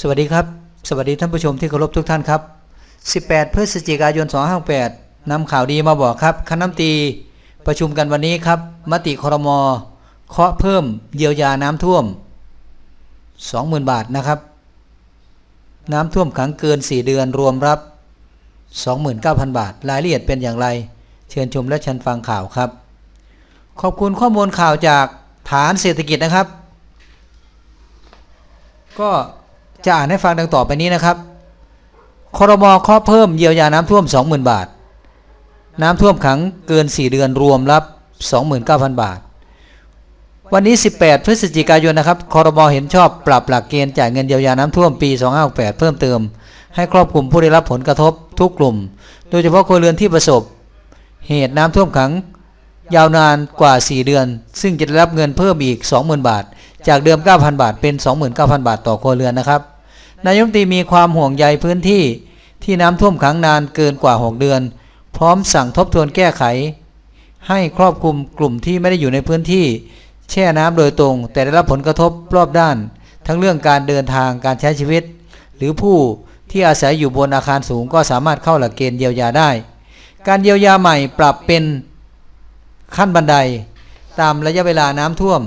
สวัสดีครับ สวัสดีท่านผู้ชมที่เคารพทุกท่านครับ 18 พฤศจิกายน258นำข่าวดีมาบอกครับคณะตีประชุมกันวันนี้ครับ มติครมเคาะเพิ่มเยียวยาน้ำท่วม 20,000 บาทนะครับ น้ำท่วมขังเกิน 4 เดือนรวมรับ 29,000 บาท รายละเอียดเป็นอย่างไร เชิญชมและชิญฟังข่าวครับ ขอบคุณข้อมูลข่าวจากฐานเศรษฐกิจนะครับ ก็ จะอ่านให้ฟังดังต่อไปนี้นะครับครมอข้อเพิ่มเยียวยาน้ำท่วม 20,000 บาท น้ำท่วมขังเกิน 4 เดือนรวมรับ 29,000 บาท วันนี้ 18 พฤศจิกายนนะครับครมอเห็นชอบปรับหลักเกณฑ์จ่ายเงินเยียวยาน้ำท่วมปี 2568 เพิ่มเติม ให้ครอบคลุมผู้ได้รับผลกระทบทุกกลุ่ม โดยเฉพาะครัวเรือนที่ประสบ เหตุน้ำท่วมขังยาวนานกว่า 4 เดือน ซึ่งจะได้รับเงินเพิ่มอีก 20,000 บาท จากเดิม 9,000 บาทเป็น 29,000 บาทต่อครัวเรือนนะครับ นายมนตรีมีความห่วงใยพื้นที่ที่น้ำท่วมขังนานเกินกว่า 6 เดือน พร้อมสั่งทบทวนแก้ไข ให้ครอบคลุมกลุ่มที่ไม่ได้อยู่ในพื้นที่ แช่น้ำโดยตรง แต่ได้รับผลกระทบรอบด้าน ทั้งเรื่องการเดินทางการใช้ชีวิต หรือผู้ที่อาศัยอยู่บนอาคารสูงก็สามารถเข้าหลักเกณฑ์เยียวยาได้ การเยียวยาใหม่ปรับเป็นขั้นบันได ตามระยะเวลาน้ำท่วม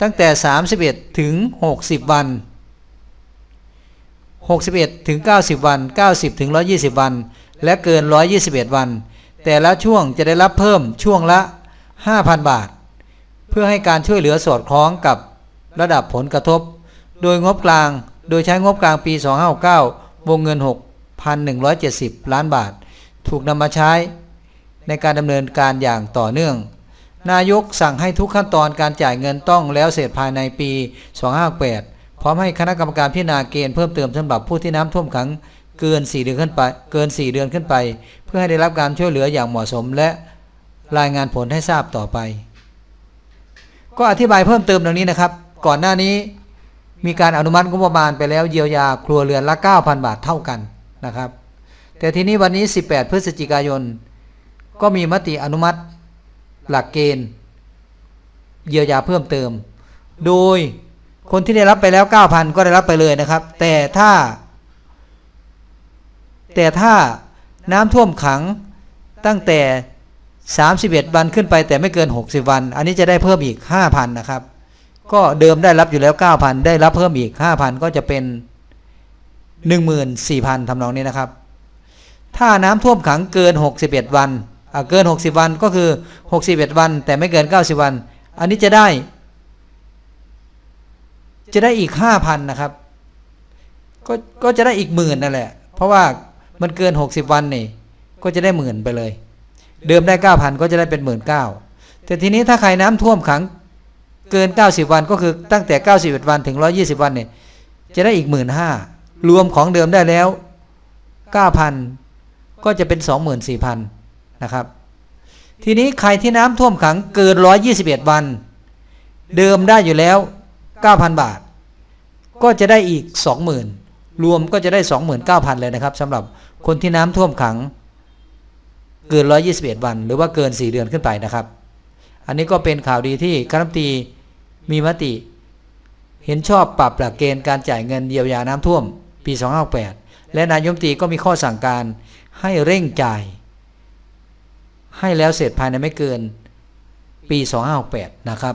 ตั้งแต่ 31 ถึง 60 วัน 61ถึง90 วัน 90ถึง120 วัน และเกิน 121 วัน แต่ละช่วงจะได้รับเพิ่มช่วงละ 5,000 บาท เพื่อให้การช่วยเหลือสอดคล้องกับระดับผลกระทบ โดยงบกลาง โดยใช้งบกลางปี 2569 วงเงิน 6,170 ล้านบาท ถูกนำมาใช้ในการดำเนินการอย่างต่อเนื่อง นายกสั่งให้ทุกขั้นตอนการจ่ายเงินต้องแล้วเสร็จภายในปี 2568 พร้อมให้คณะกรรมการพิจารณาเกณฑ์เพิ่มเติมสำหรับผู้ที่น้ำท่วมขังเกิน 4 เดือนขึ้นไป เกิน 4 เดือนขึ้นไป เพื่อให้ได้รับการช่วยเหลืออย่างเหมาะสมและรายงานผลให้ทราบต่อไป ก็อธิบายเพิ่มเติมดังนี้นะครับ ก่อนหน้านี้มีการอนุมัติงบประมาณไปแล้วเยียวยาครัวเรือนละ 9,000 บาทเท่ากันนะครับ แต่ทีนี้วันนี้ 18 พฤศจิกายน ก็มีมติอนุมัติหลักเกณฑ์ เยียวยาเพิ่มเติม โดย คนที่ได้รับไปแล้ว9,000ก็ได้รับไปเลยนะครับ แต่ถ้า แต่ถ้าน้ำท่วมขังตั้งแต่ 31 วันขึ้นไปแต่ไม่เกิน 60 วัน อันนี้จะได้เพิ่มอีก 5,000 นะครับ ก็เดิมได้รับอยู่แล้ว 9,000 ได้รับเพิ่มอีก 5,000 ก็จะเป็น 14,000ทำนองนี้นะครับ ถ้าน้ำท่วมขังเกิน 61 วันเกิน 60 วันก็คือ 61 วัน แต่ไม่เกิน 90 วัน อันนี้จะได้ จะได้อีก5,000นนะครับ ก็ก็จะได้อีกหมื่นนั่นแหละ เพราะว่ามันเกิน60วันนี่ ก็จะได้หมื่นไปเลย เดิมได้9,000ก็จะได้เป็นหมื่นเก้าแต่ทีนี้ถ้าใครน้ำท่วมขังเกิน 90 วันก็คือตั้งแต่ 91 วันถึง 120 วันเนี่ยจะได้อีกหมื่นห้ารวมของเดิมได้แล้ว 9,000 ก็จะเป็น 24,000 นะครับ ทีนี้ใครที่น้ำท่วมขังเกิน 121 วัน เดิมได้อยู่แล้ว 9,000 บาท ก็จะได้อีก 20,000 รวมก็จะได้ 29,000 เลยนะครับสำหรับคนที่น้ำท่วมขังเกิน 121 วัน หรือว่าเกิน 4 เดือนขึ้นไปนะครับ อันนี้ก็เป็นข่าวดีที่คณะรัฐมนตรีมีมติ เห็นชอบปรับหลักเกณฑ์การจ่ายเงินเยียวยาน้ำท่วม ปี 2568 และนายมตรีก็มีข้อสั่งการให้เร่งจ่าย ให้แล้วเสร็จภายในไม่เกินปี 2568 นะครับ